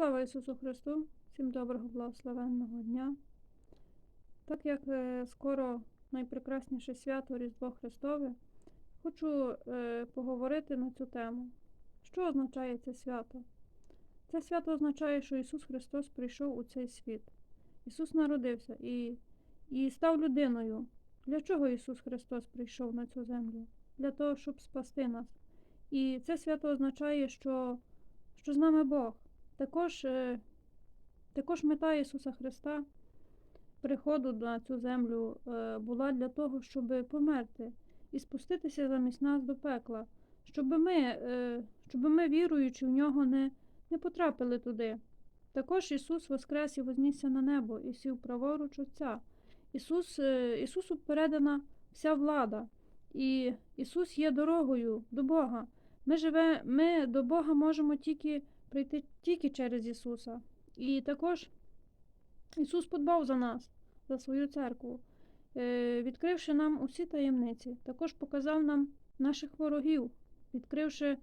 Слава Ісусу Христу! Всім доброго благословенного дня. Так як е, скоро найпрекрасніше свято Різдво Христове, хочу е, поговорити на цю тему. Що означає це свято? Це свято означає, що Ісус Христос прийшов у цей світ. Ісус народився і, і став людиною. Для чого Ісус Христос прийшов на цю землю? Для того, щоб спасти нас. І це свято означає, що, що з нами Бог. Також, е, також мета Ісуса Христа приходу на цю землю е, була для того, щоб померти і спуститися замість нас до пекла, щоб ми, е, щоб ми віруючи в нього, не, не потрапили туди. Також Ісус воскрес і вознісся на небо і сів праворуч Отця. Ісус, Ісусу передана вся влада, і Ісус є дорогою до Бога. Ми, живе, ми до Бога можемо тільки прийти тільки через Ісуса. І також Ісус подбав за нас, за свою церкву, е, відкривши нам усі таємниці, також показав нам наших ворогів, відкривши,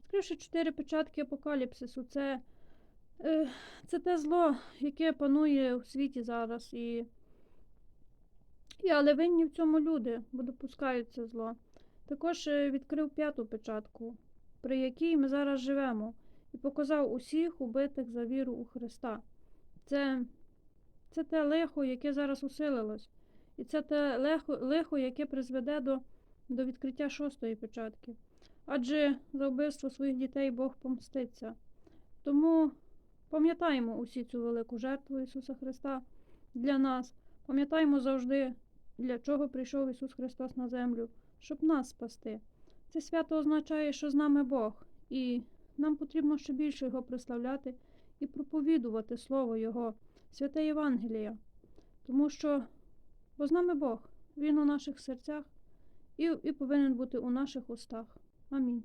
відкривши чотири печатки апокаліпсису. Це, е, це те зло, яке панує у світі зараз. І, і, але винні в цьому люди, бо допускають це зло. Також е, відкрив п'яту печатку, при якій ми зараз живемо і показав усіх убитих за віру у Христа. Це, це те лихо, яке зараз усилилось, і це те лихо, лихо яке призведе до, до відкриття шостої печатки. Адже за вбивство своїх дітей Бог помститься. Тому пам'ятаємо усі цю велику жертву Ісуса Христа для нас. Пам'ятаємо завжди, для чого прийшов Ісус Христос на землю, щоб нас спасти. Це свято означає, що з нами Бог, і нам потрібно ще більше Його прославляти і проповідувати Слово Його, святе Євангеліє, тому що бо з нами Бог, Він у наших серцях і, і повинен бути у наших устах. Амінь.